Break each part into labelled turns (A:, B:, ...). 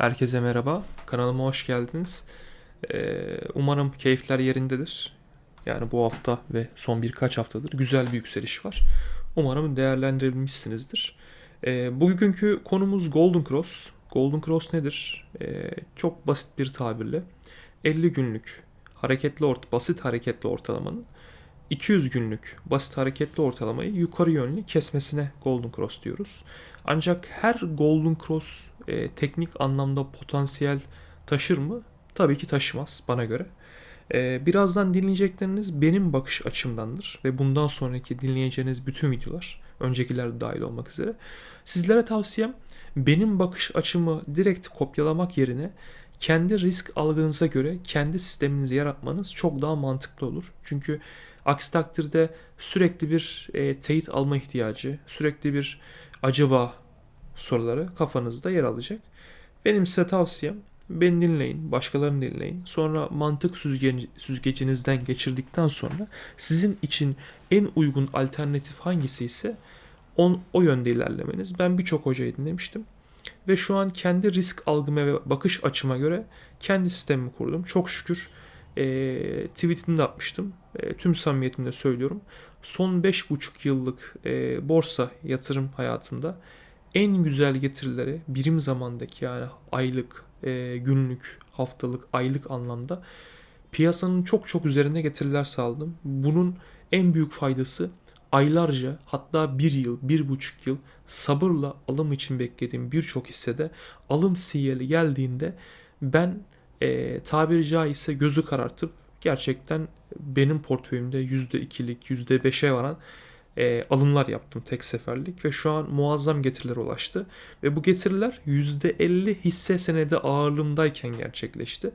A: Herkese merhaba. Kanalıma hoş geldiniz. Ee, umarım keyifler yerindedir. Yani bu hafta ve son birkaç haftadır güzel bir yükseliş var. Umarım değerlendirebilmişsinizdir. Ee, bugünkü konumuz Golden Cross. Golden Cross nedir? Ee, çok basit bir tabirle 50 günlük hareketli ort basit hareketli ortalamanın 200 günlük basit hareketli ortalamayı yukarı yönlü kesmesine Golden Cross diyoruz. Ancak her Golden Cross e, teknik anlamda potansiyel taşır mı? Tabii ki taşımaz bana göre. E, birazdan dinleyecekleriniz benim bakış açımdandır ve bundan sonraki dinleyeceğiniz bütün videolar, öncekiler de dahil olmak üzere. Sizlere tavsiyem benim bakış açımı direkt kopyalamak yerine kendi risk algınıza göre kendi sisteminizi yaratmanız çok daha mantıklı olur. Çünkü aksi takdirde sürekli bir e, teyit alma ihtiyacı, sürekli bir acaba soruları kafanızda yer alacak. Benim size tavsiyem beni dinleyin, başkalarını dinleyin. Sonra mantık süzge süzgecinizden geçirdikten sonra sizin için en uygun alternatif hangisi ise on, o yönde ilerlemeniz. Ben birçok hocayı dinlemiştim. Ve şu an kendi risk algıma ve bakış açıma göre kendi sistemimi kurdum. Çok şükür e, tweetini de atmıştım. E, tüm samimiyetimle söylüyorum. Son 5,5 yıllık e, borsa yatırım hayatımda en güzel getirileri birim zamandaki yani aylık, e, günlük, haftalık, aylık anlamda piyasanın çok çok üzerine getiriler sağladım. Bunun en büyük faydası aylarca hatta bir yıl, bir buçuk yıl sabırla alım için beklediğim birçok hissede alım sinyali geldiğinde ben e, tabiri caizse gözü karartıp gerçekten benim portföyümde %2'lik, %5'e varan e, alımlar yaptım tek seferlik ve şu an muazzam getiriler ulaştı. Ve bu getiriler %50 hisse senedi ağırlığımdayken gerçekleşti.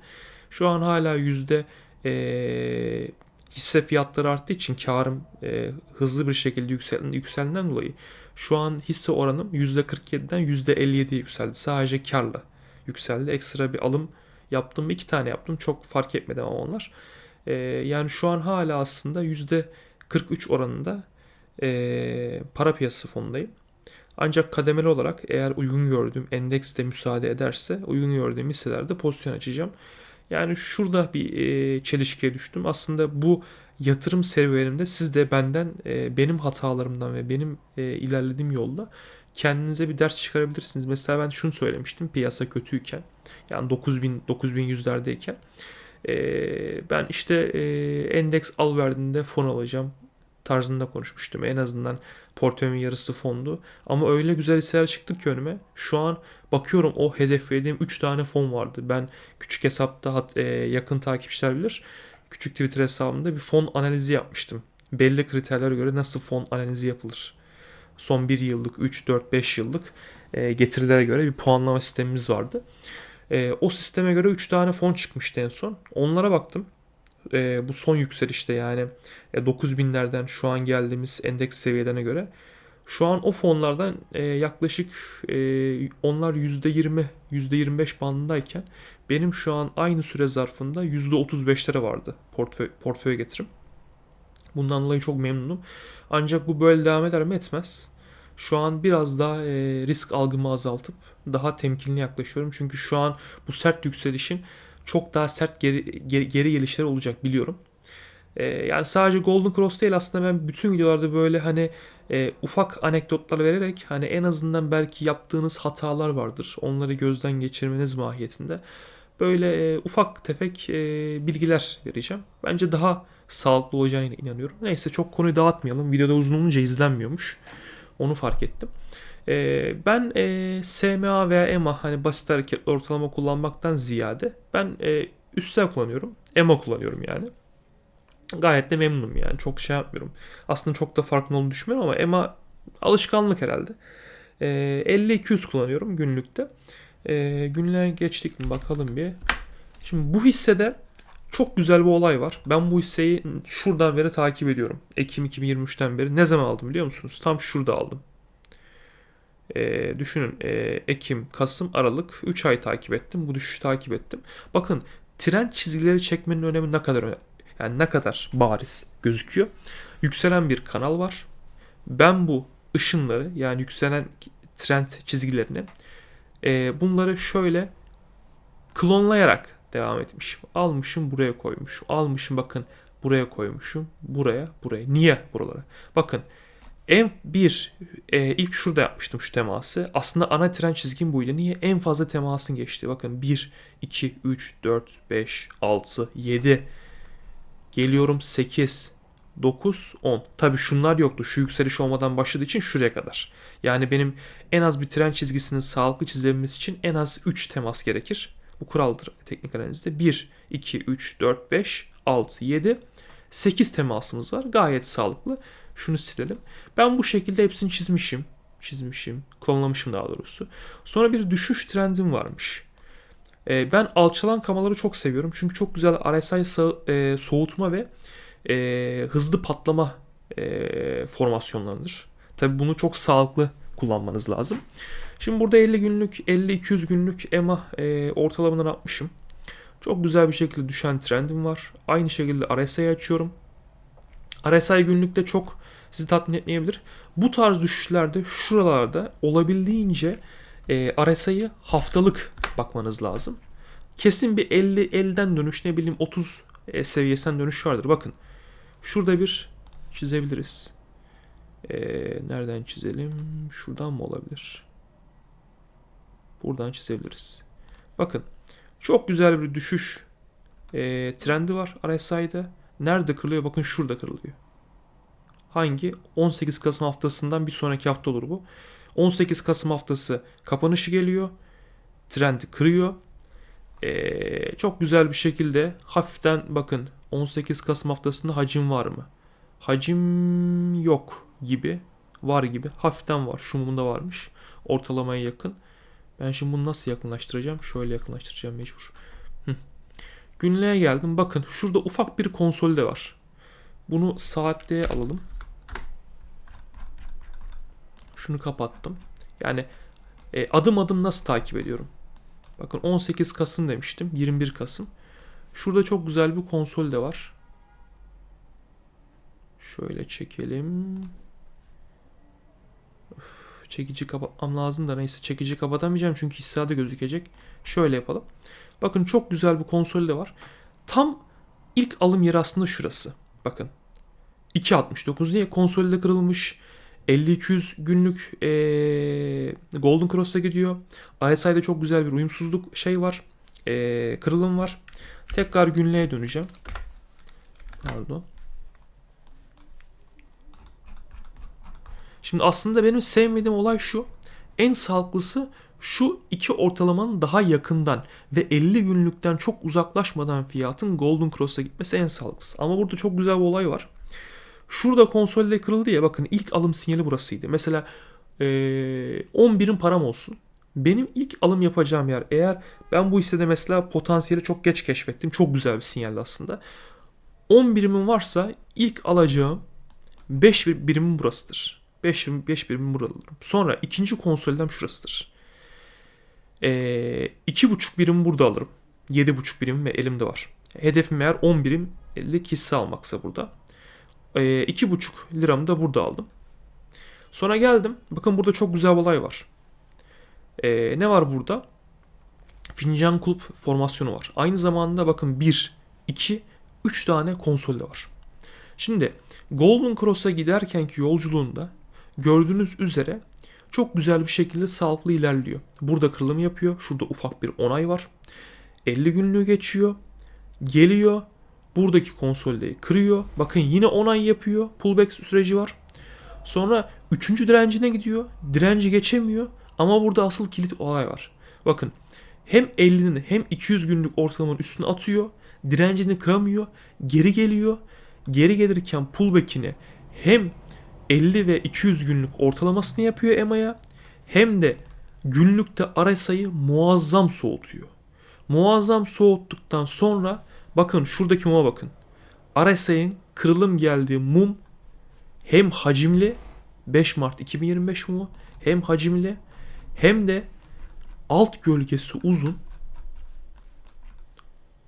A: Şu an hala yüzde e, hisse fiyatları arttığı için karım e, hızlı bir şekilde yükselen, yükseldiğinden dolayı şu an hisse oranım %47'den %57'ye yükseldi. Sadece karla yükseldi. Ekstra bir alım yaptım. iki tane yaptım. Çok fark etmedi ama onlar. E, yani şu an hala aslında %43 oranında e, para piyasası fonundayım. Ancak kademeli olarak eğer uygun gördüğüm endeks de müsaade ederse uygun gördüğüm hisselerde pozisyon açacağım. Yani şurada bir e, çelişkiye düştüm. Aslında bu yatırım serüvenimde siz de benden e, benim hatalarımdan ve benim e, ilerlediğim yolda kendinize bir ders çıkarabilirsiniz. Mesela ben şunu söylemiştim piyasa kötüyken yani 9000 9100'lerdeyken e, ben işte e, endeks al verdiğinde fon alacağım tarzında konuşmuştum. En azından portföyümün yarısı fondu. Ama öyle güzel hisseler çıktı ki önüme. Şu an bakıyorum o hedeflediğim 3 tane fon vardı. Ben küçük hesapta e, yakın takipçiler bilir. Küçük Twitter hesabımda bir fon analizi yapmıştım. Belli kriterlere göre nasıl fon analizi yapılır. Son 1 yıllık, 3, 4, 5 yıllık e, getirilere göre bir puanlama sistemimiz vardı. E, o sisteme göre 3 tane fon çıkmıştı en son. Onlara baktım e, bu son yükselişte yani e, 9000'lerden şu an geldiğimiz endeks seviyelerine göre şu an o fonlardan e, yaklaşık e, onlar %20, %25 bandındayken benim şu an aynı süre zarfında %35'lere vardı portföy, portföy getirim. Bundan dolayı çok memnunum. Ancak bu böyle devam eder mi etmez. Şu an biraz daha e, risk algımı azaltıp daha temkinli yaklaşıyorum. Çünkü şu an bu sert yükselişin çok daha sert geri, geri, geri gelişleri olacak biliyorum. E, yani sadece Golden Cross değil aslında ben bütün videolarda böyle hani e, ufak anekdotlar vererek hani en azından belki yaptığınız hatalar vardır. Onları gözden geçirmeniz mahiyetinde. Böyle e, ufak tefek e, bilgiler vereceğim. Bence daha sağlıklı olacağına inanıyorum. Neyse çok konuyu dağıtmayalım. Videoda uzun olunca izlenmiyormuş. Onu fark ettim. E, ben e, SMA veya EMA hani basit hareketli ortalama kullanmaktan ziyade ben e, üstel kullanıyorum. EMA kullanıyorum yani. Gayet de memnunum yani. Çok şey yapmıyorum. Aslında çok da farklı olduğunu düşünmüyorum ama EMA alışkanlık herhalde. E, 50-200 kullanıyorum günlükte. E, günlüğe geçtik mi bakalım bir. Şimdi bu hissede çok güzel bir olay var. Ben bu hisseyi şuradan beri takip ediyorum. Ekim 2023'ten beri. Ne zaman aldım biliyor musunuz? Tam şurada aldım. E, düşünün e, Ekim, Kasım, Aralık 3 ay takip ettim. Bu düşüşü takip ettim. Bakın trend çizgileri çekmenin önemi ne kadar. Yani ne kadar bariz gözüküyor. Yükselen bir kanal var. Ben bu ışınları yani yükselen trend çizgilerini e, bunları şöyle klonlayarak devam etmişim. Almışım buraya koymuşum. Almışım bakın buraya koymuşum. Buraya, buraya. Niye buralara? Bakın en bir e, ilk şurada yapmıştım şu teması. Aslında ana tren çizgim buydu. Niye? En fazla temasın geçti. Bakın 1, 2, 3, 4, 5, 6, 7. Geliyorum 8, 9, 10. Tabi şunlar yoktu. Şu yükseliş olmadan başladığı için şuraya kadar. Yani benim en az bir tren çizgisinin sağlıklı çizilebilmesi için en az 3 temas gerekir. Bu kuraldır teknik analizde. 1, 2, 3, 4, 5, 6, 7, 8 temasımız var. Gayet sağlıklı. Şunu silelim. Ben bu şekilde hepsini çizmişim. Çizmişim. Klonlamışım daha doğrusu. Sonra bir düşüş trendim varmış. Ee, ben alçalan kamaları çok seviyorum. Çünkü çok güzel RSI e, soğutma ve e, hızlı patlama e, formasyonlarıdır. Tabi bunu çok sağlıklı kullanmanız lazım. Şimdi burada 50 günlük, 50-200 günlük EMA e, ortalamadan atmışım. Çok güzel bir şekilde düşen trendim var. Aynı şekilde RSI açıyorum. RSI günlükte çok sizi tatmin etmeyebilir. Bu tarz düşüşlerde şuralarda olabildiğince e, RSI'yi haftalık bakmanız lazım. Kesin bir 50 elden dönüş ne bileyim 30 e, seviyesinden dönüş vardır. Bakın şurada bir çizebiliriz. E, nereden çizelim? Şuradan mı olabilir? Buradan çizebiliriz. Bakın çok güzel bir düşüş e, trendi var RSI'de. Nerede kırılıyor? Bakın şurada kırılıyor. Hangi? 18 Kasım haftasından bir sonraki hafta olur bu. 18 Kasım haftası kapanışı geliyor. Trendi kırıyor. Ee, çok güzel bir şekilde hafiften bakın 18 Kasım haftasında hacim var mı? Hacim yok gibi. Var gibi. Hafiften var. Şu varmış. Ortalamaya yakın. Ben şimdi bunu nasıl yakınlaştıracağım? Şöyle yakınlaştıracağım mecbur. Günlüğe geldim. Bakın şurada ufak bir konsolde var. Bunu saatliğe alalım. Şunu kapattım. Yani e, adım adım nasıl takip ediyorum? Bakın 18 Kasım demiştim. 21 Kasım. Şurada çok güzel bir konsol de var. Şöyle çekelim. Öf, çekici kapatmam lazım da neyse çekici kapatamayacağım çünkü hissada gözükecek. Şöyle yapalım. Bakın çok güzel bir konsol de var. Tam ilk alım yeri aslında şurası. Bakın. 2.69 niye? Konsolde kırılmış. 50-200 günlük ee, Golden Cross'a gidiyor. RSI'de çok güzel bir uyumsuzluk şey var. ee, kırılım var. Tekrar günlüğe döneceğim. Pardon. Şimdi aslında benim sevmediğim olay şu. En sağlıklısı şu iki ortalamanın daha yakından ve 50 günlükten çok uzaklaşmadan fiyatın Golden Cross'a gitmesi en sağlıklısı. Ama burada çok güzel bir olay var. Şurada konsolde kırıldı ya bakın ilk alım sinyali burasıydı. Mesela ee, 10 birim param olsun. Benim ilk alım yapacağım yer eğer ben bu hissede mesela potansiyeli çok geç keşfettim. Çok güzel bir sinyaldi aslında. 10 birimim varsa ilk alacağım 5 birimim burasıdır. 5 birim, 5 birimim burada alırım. Sonra ikinci konsolden şurasıdır. Ee, 2,5 birim burada alırım. 7,5 birim ve elimde var. Hedefim eğer 10 birimlik hisse almaksa burada. Ee, 2,5 liramı da burada aldım. Sonra geldim. Bakın burada çok güzel bir olay var. Ee, ne var burada? Fincan kulüp formasyonu var. Aynı zamanda bakın 1, 2, 3 tane konsol de var. Şimdi Golden Cross'a giderkenki yolculuğunda gördüğünüz üzere çok güzel bir şekilde sağlıklı ilerliyor. Burada kırılım yapıyor. Şurada ufak bir onay var. 50 günlüğü geçiyor. Geliyor. Buradaki konsoldeyi kırıyor. Bakın yine onay yapıyor. Pullback süreci var. Sonra 3. direncine gidiyor. Direnci geçemiyor. Ama burada asıl kilit olay var. Bakın hem 50'nin hem 200 günlük ortalamanın üstüne atıyor. Direncini kıramıyor. Geri geliyor. Geri gelirken pullback'ini hem 50 ve 200 günlük ortalamasını yapıyor EMA'ya hem de günlükte RSI'yi muazzam soğutuyor. Muazzam soğuttuktan sonra bakın şuradaki muma bakın. RSI'nin kırılım geldiği mum hem hacimli 5 Mart 2025 mumu hem hacimli hem de alt gölgesi uzun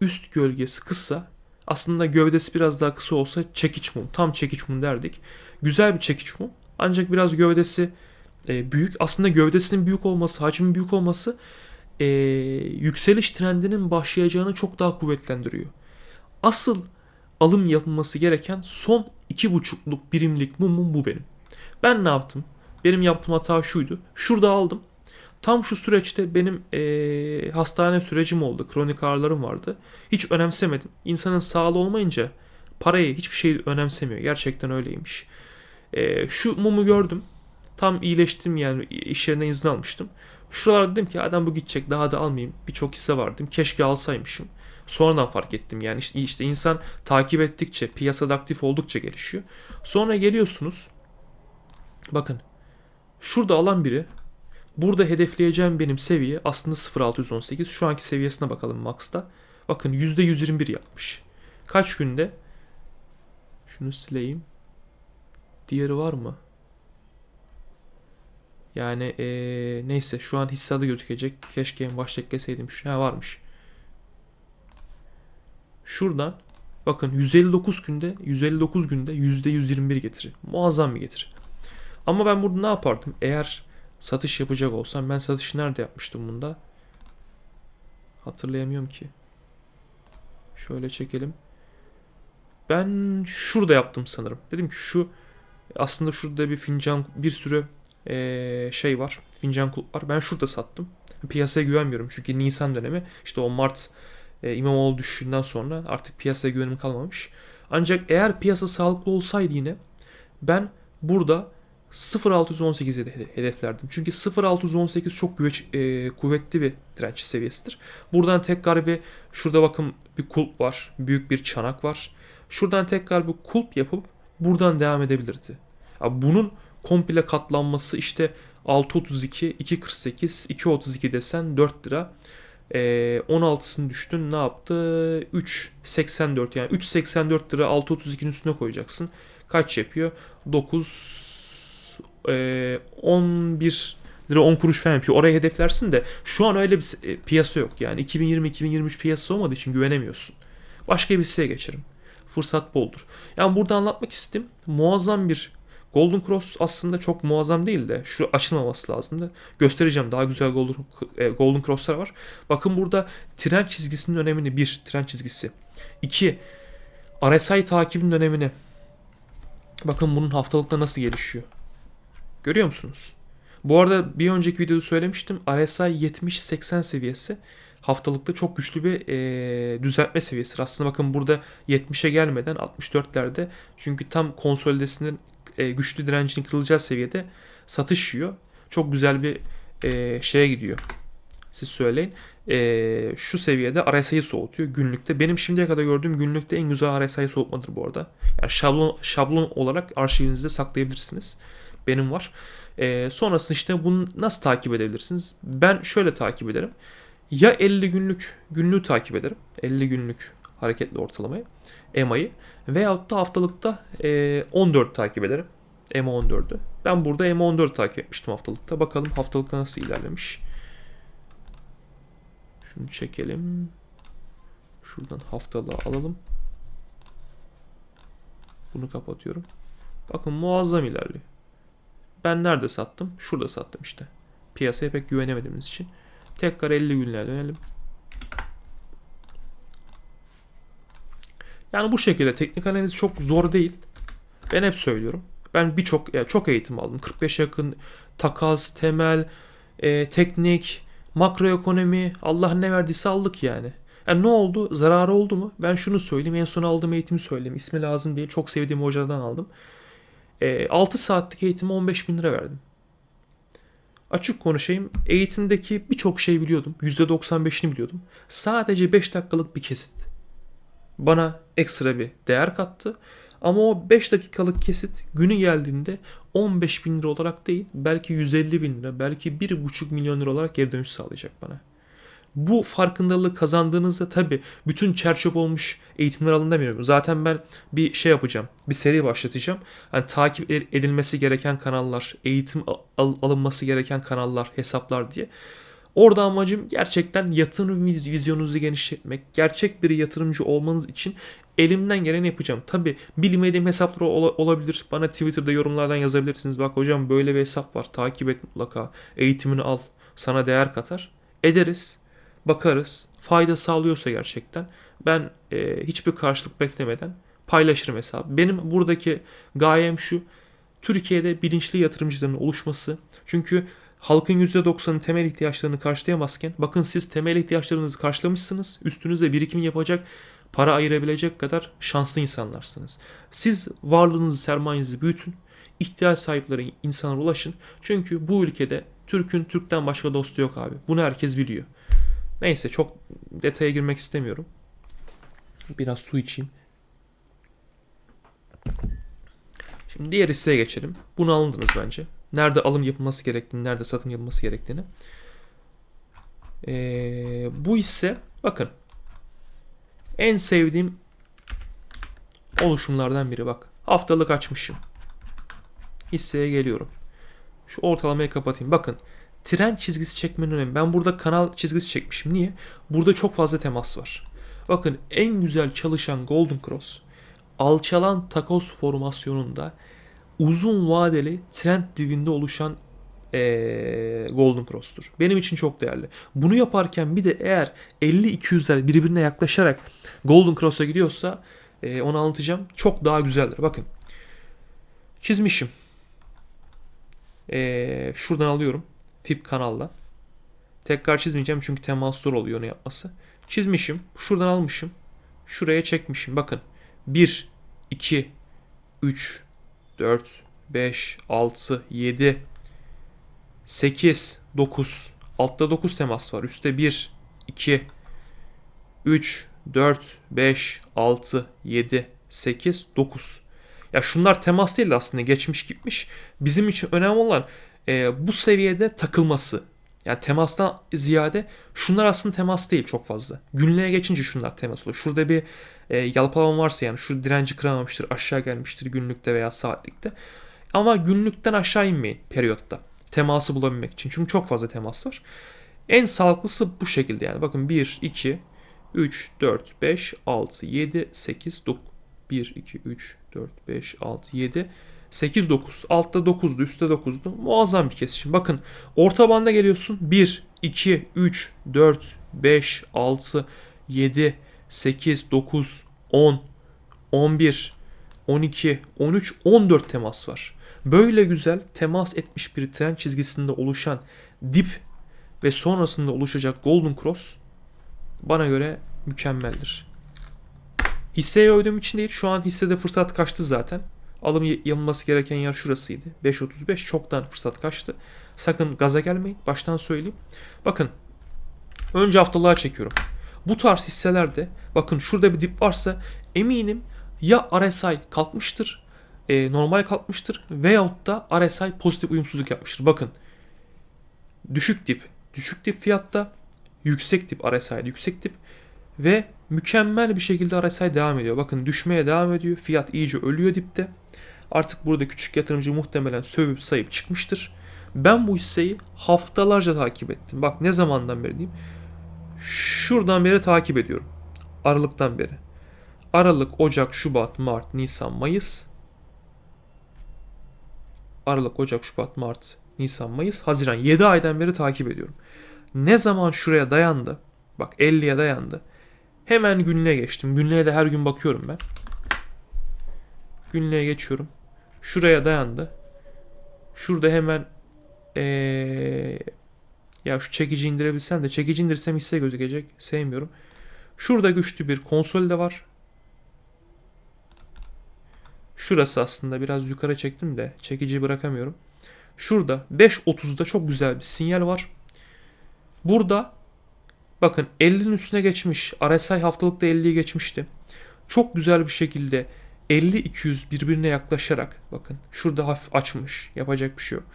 A: üst gölgesi kısa. Aslında gövdesi biraz daha kısa olsa çekiç mum tam çekiç mum derdik. Güzel bir çekiç mum. Ancak biraz gövdesi e, büyük. Aslında gövdesinin büyük olması hacmin büyük olması e, yükseliş trendinin başlayacağını çok daha kuvvetlendiriyor. Asıl alım yapılması gereken son 2,5'luk birimlik mumum bu benim. Ben ne yaptım? Benim yaptığım hata şuydu. Şurada aldım. Tam şu süreçte benim eee, hastane sürecim oldu. Kronik ağrılarım vardı. Hiç önemsemedim. İnsanın sağlığı olmayınca parayı hiçbir şey önemsemiyor. Gerçekten öyleymiş. Eee, şu mumu gördüm. Tam iyileştim yani iş yerine izin almıştım. Şuralarda dedim ki adam bu gidecek daha da almayayım. Birçok hisse var dedim. Keşke alsaymışım. Sonradan fark ettim yani işte, işte insan takip ettikçe piyasada aktif oldukça gelişiyor. Sonra geliyorsunuz. Bakın şurada alan biri Burada hedefleyeceğim benim seviye aslında 0.618. Şu anki seviyesine bakalım Max'ta. Bakın %121 yapmış. Kaç günde? Şunu sileyim. Diğeri var mı? Yani ee, neyse şu an hisse adı gözükecek. Keşke en başta ekleseydim. Şu ha, varmış. Şuradan bakın 159 günde 159 günde %121 getiri. Muazzam bir getiri. Ama ben burada ne yapardım? Eğer satış yapacak olsam ben satışı nerede yapmıştım bunda? Hatırlayamıyorum ki. Şöyle çekelim. Ben şurada yaptım sanırım. Dedim ki şu aslında şurada bir fincan bir sürü eee, şey var. Fincan kulp var. Ben şurada sattım. Piyasaya güvenmiyorum çünkü Nisan dönemi işte o Mart e, İmamoğlu düşüşünden sonra artık piyasaya güvenim kalmamış. Ancak eğer piyasa sağlıklı olsaydı yine ben burada 0.618'e de hede- hedeflerdim. Çünkü 0.618 çok güveç, e, kuvvetli bir direnç seviyesidir. Buradan tekrar bir şurada bakın bir kulp var. Büyük bir çanak var. Şuradan tekrar bir kulp yapıp buradan devam edebilirdi. Ya bunun komple katlanması işte 6.32, 2.48, 2.32 desen 4 lira. E, 16'sını düştün ne yaptı? 3.84 yani 3.84 lira 6.32'nin üstüne koyacaksın. Kaç yapıyor? 9 e, 11 lira 10 kuruş falan yapıyor. Oraya hedeflersin de şu an öyle bir e, piyasa yok. Yani 2020-2023 piyasası olmadığı için güvenemiyorsun. Başka bir hisseye geçerim. Fırsat boldur. Yani burada anlatmak istedim. Muazzam bir Golden Cross aslında çok muazzam değil de şu açılmaması lazımdı. Göstereceğim daha güzel Golden, e, Golden Cross'lar var. Bakın burada tren çizgisinin önemini bir tren çizgisi. 2 RSI takibinin önemini. Bakın bunun haftalıkta nasıl gelişiyor. Görüyor musunuz? Bu arada bir önceki videoda söylemiştim. RSI 70-80 seviyesi haftalıkta çok güçlü bir e, düzeltme seviyesi. Aslında bakın burada 70'e gelmeden 64'lerde çünkü tam konsolidesinin e, güçlü direncinin kırılacağı seviyede satış yiyor. Çok güzel bir e, şeye gidiyor. Siz söyleyin. E, şu seviyede RSI'yi soğutuyor günlükte. Benim şimdiye kadar gördüğüm günlükte en güzel RSI soğutmadır bu arada. Yani şablon şablon olarak arşivinizde saklayabilirsiniz. Benim var. E, sonrasında işte bunu nasıl takip edebilirsiniz? Ben şöyle takip ederim. Ya 50 günlük günlüğü takip ederim. 50 günlük hareketli ortalamayı. EMA'yı. Veyahut da haftalıkta e, 14 takip ederim. EMA 14'ü. Ben burada EMA 14 takip etmiştim haftalıkta. Bakalım haftalıkta nasıl ilerlemiş. Şunu çekelim. Şuradan haftalığı alalım. Bunu kapatıyorum. Bakın muazzam ilerliyor. Ben nerede sattım? Şurada sattım işte. Piyasaya pek güvenemediğimiz için. Tekrar 50 günlere dönelim. Yani bu şekilde teknik analiz çok zor değil. Ben hep söylüyorum. Ben birçok ya çok eğitim aldım. 45 yakın takas, temel, e, teknik, makroekonomi, Allah ne verdiyse aldık yani. Yani ne oldu? Zararı oldu mu? Ben şunu söyleyeyim. En son aldığım eğitimi söyleyeyim. İsmi lazım değil. Çok sevdiğim hocadan aldım. E, 6 saatlik eğitime 15 bin lira verdim. Açık konuşayım. Eğitimdeki birçok şey biliyordum. %95'ini biliyordum. Sadece 5 dakikalık bir kesit. Bana ekstra bir değer kattı. Ama o 5 dakikalık kesit günü geldiğinde 15 bin lira olarak değil belki 150 bin lira belki 1,5 milyon lira olarak geri dönüş sağlayacak bana. Bu farkındalığı kazandığınızda tabi bütün çerçöp olmuş eğitimler alın demiyorum. Zaten ben bir şey yapacağım. Bir seri başlatacağım. Yani takip edilmesi gereken kanallar, eğitim al- alınması gereken kanallar, hesaplar diye. Orada amacım gerçekten yatırım viz- vizyonunuzu genişletmek. Gerçek bir yatırımcı olmanız için elimden geleni yapacağım. Tabi bilmediğim hesaplar ola- olabilir. Bana Twitter'da yorumlardan yazabilirsiniz. Bak hocam böyle bir hesap var. Takip et mutlaka. Eğitimini al. Sana değer katar. ederiz, bakarız. Fayda sağlıyorsa gerçekten ben e, hiçbir karşılık beklemeden paylaşırım hesabı. Benim buradaki gayem şu. Türkiye'de bilinçli yatırımcıların oluşması. Çünkü halkın %90'ın temel ihtiyaçlarını karşılayamazken bakın siz temel ihtiyaçlarınızı karşılamışsınız. Üstünüze birikim yapacak, para ayırabilecek kadar şanslı insanlarsınız. Siz varlığınızı, sermayenizi büyütün. ihtiyaç sahipleri insanlara ulaşın. Çünkü bu ülkede Türk'ün Türk'ten başka dostu yok abi. Bunu herkes biliyor. Neyse çok detaya girmek istemiyorum. Biraz su içeyim. Şimdi diğer hisseye geçelim. Bunu alındınız bence. Nerede alım yapılması gerektiğini, nerede satım yapılması gerektiğini. Ee, bu hisse bakın en sevdiğim oluşumlardan biri bak. Haftalık açmışım. Hisseye geliyorum. Şu ortalamayı kapatayım. Bakın tren çizgisi çekmenin önemi. Ben burada kanal çizgisi çekmişim. Niye? Burada çok fazla temas var. Bakın en güzel çalışan Golden Cross alçalan takoz formasyonunda uzun vadeli trend dibinde oluşan ee, Golden Cross'tur. Benim için çok değerli. Bunu yaparken bir de eğer 50-200'ler birbirine yaklaşarak Golden Cross'a gidiyorsa e, onu anlatacağım. Çok daha güzeldir. Bakın. Çizmişim. E, şuradan alıyorum. Tip kanalla. Tekrar çizmeyeceğim çünkü temas zor oluyor onu yapması. Çizmişim. Şuradan almışım. Şuraya çekmişim. Bakın. 1, 2, 3, 4, 5, 6, 7, 8, 9. Altta 9 temas var. Üstte 1, 2, 3, 4, 5, 6, 7, 8, 9. Ya şunlar temas değil aslında geçmiş gitmiş. Bizim için önemli olan e, bu seviyede takılması. Yani temastan ziyade şunlar aslında temas değil çok fazla. Günlüğe geçince şunlar temas oluyor. Şurada bir e, yalpalama varsa yani şu direnci kıramamıştır, aşağı gelmiştir günlükte veya saatlikte. Ama günlükten aşağı inmeyin periyotta. Teması bulabilmek için. Çünkü çok fazla temas var. En sağlıklısı bu şekilde yani. Bakın 1, 2, 3, 4, 5, 6, 7, 8, 9. 1, 2, 3, 4, 5, 6, 7, 8, 9. Altta 9'du, üstte 9'du. Muazzam bir kesişim. Bakın orta banda geliyorsun. 1, 2, 3, 4, 5, 6, 7, 8, 9, 10, 11, 12, 13, 14 temas var. Böyle güzel temas etmiş bir tren çizgisinde oluşan dip ve sonrasında oluşacak Golden Cross bana göre mükemmeldir. Hisseyi övdüğüm için değil şu an hissede fırsat kaçtı zaten. Alım yapılması gereken yer şurasıydı. 5.35 çoktan fırsat kaçtı. Sakın gaza gelmeyin. Baştan söyleyeyim. Bakın önce haftalığa çekiyorum. Bu tarz hisselerde bakın şurada bir dip varsa eminim ya RSI kalkmıştır, e, normal kalkmıştır veyahut da RSI pozitif uyumsuzluk yapmıştır. Bakın düşük dip, düşük dip fiyatta, yüksek dip RSI, yüksek dip ve mükemmel bir şekilde RSI devam ediyor. Bakın düşmeye devam ediyor. Fiyat iyice ölüyor dipte. Artık burada küçük yatırımcı muhtemelen sövüp sayıp çıkmıştır. Ben bu hisseyi haftalarca takip ettim. Bak ne zamandan beri diyeyim. Şuradan beri takip ediyorum. Aralıktan beri. Aralık, Ocak, Şubat, Mart, Nisan, Mayıs. Aralık, Ocak, Şubat, Mart, Nisan, Mayıs, Haziran. 7 aydan beri takip ediyorum. Ne zaman şuraya dayandı? Bak 50'ye dayandı. Hemen günlüğe geçtim. Günlüğe de her gün bakıyorum ben. Günlüğe geçiyorum. Şuraya dayandı. Şurada hemen ee, ya şu çekici indirebilsem de çekici indirsem hisse gözükecek. Sevmiyorum. Şurada güçlü bir konsol de var. Şurası aslında biraz yukarı çektim de çekici bırakamıyorum. Şurada 5.30'da çok güzel bir sinyal var. Burada bakın 50'nin üstüne geçmiş. RSI haftalıkta 50'yi geçmişti. Çok güzel bir şekilde 50-200 birbirine yaklaşarak bakın şurada hafif açmış. Yapacak bir şey yok.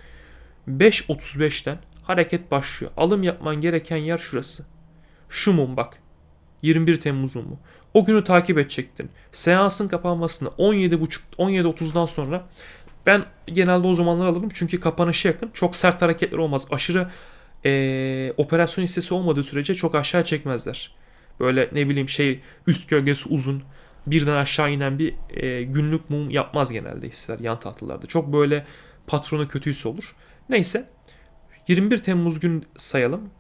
A: 5.35'ten hareket başlıyor. Alım yapman gereken yer şurası. Şu mum bak. 21 Temmuz mumu. O günü takip edecektin. Seansın kapanmasını 17.30 17.30'dan sonra ben genelde o zamanlar alırım çünkü kapanışı yakın. Çok sert hareketler olmaz. Aşırı ee, operasyon hissesi olmadığı sürece çok aşağı çekmezler. Böyle ne bileyim şey üst gölgesi uzun birden aşağı inen bir e, günlük mum yapmaz genelde hisseler yan tahtalarda. Çok böyle patronu kötüyse olur. Neyse 21 Temmuz gün sayalım.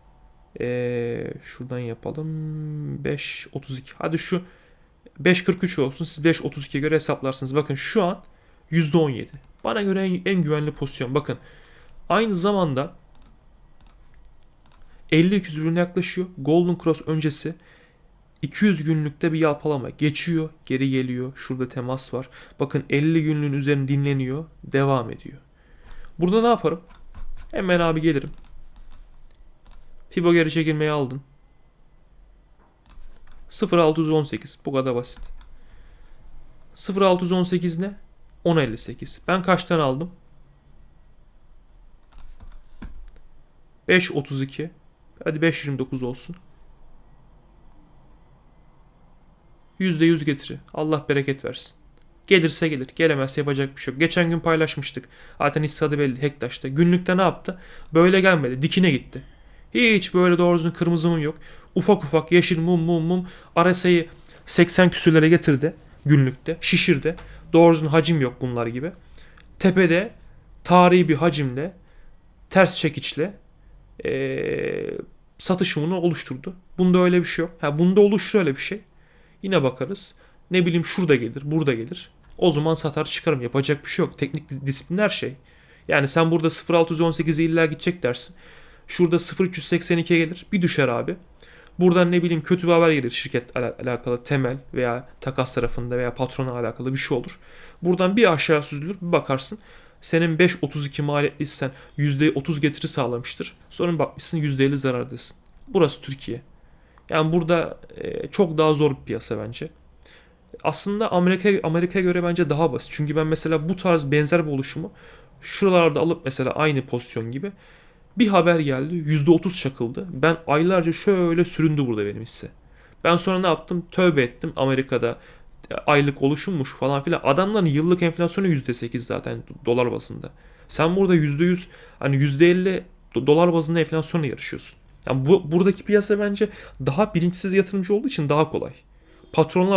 A: Ee, şuradan yapalım. 5.32. Hadi şu 5.43 olsun. Siz 5.32'ye göre hesaplarsınız. Bakın şu an %17. Bana göre en, en güvenli pozisyon. Bakın aynı zamanda 50-200 birbirine yaklaşıyor. Golden Cross öncesi 200 günlükte bir yalpalama geçiyor, geri geliyor. Şurada temas var. Bakın 50 günlüğün üzerine dinleniyor, devam ediyor. Burada ne yaparım? Hemen abi gelirim. Fibo geri çekilmeyi aldın. 0618 bu kadar basit. 0618 ne? 1058. Ben kaçtan aldım? 532. Hadi 529 olsun. %100 getiri. Allah bereket versin. Gelirse gelir. Gelemezse yapacak bir şey yok. Geçen gün paylaşmıştık. Zaten hisse adı belli Hektaş'ta. Günlükte ne yaptı? Böyle gelmedi. Dikine gitti. Hiç böyle doğru düzgün kırmızı mum yok. Ufak ufak yeşil mum mum mum. RSI'yi 80 küsürlere getirdi. Günlükte. Şişirdi. Doğru düzgün hacim yok bunlar gibi. Tepede tarihi bir hacimle ters çekiçle eee satış mumunu oluşturdu. Bunda öyle bir şey yok. Ha, bunda oluşur öyle bir şey. Yine bakarız. Ne bileyim şurada gelir, burada gelir. O zaman satar çıkarım. Yapacak bir şey yok. Teknik di- disiplin her şey. Yani sen burada 0618'e illa gidecek dersin. Şurada 0382'ye gelir. Bir düşer abi. Buradan ne bileyim kötü bir haber gelir şirket ala- alakalı temel veya takas tarafında veya patrona alakalı bir şey olur. Buradan bir aşağı süzülür bir bakarsın. Senin 5.32 maliyetliysen %30 getiri sağlamıştır. Sonra bakmışsın %50 zarardasın. Burası Türkiye. Yani burada e, çok daha zor bir piyasa bence. Aslında Amerika Amerika'ya göre bence daha basit. Çünkü ben mesela bu tarz benzer bir oluşumu şuralarda alıp mesela aynı pozisyon gibi bir haber geldi %30 çakıldı. Ben aylarca şöyle süründü burada benim hisse. Ben sonra ne yaptım? Tövbe ettim Amerika'da aylık oluşummuş falan filan. Adamların yıllık enflasyonu %8 zaten dolar bazında. Sen burada %100 hani %50 do- dolar bazında enflasyonla yarışıyorsun. Yani bu, buradaki piyasa bence daha bilinçsiz yatırımcı olduğu için daha kolay. Patronlar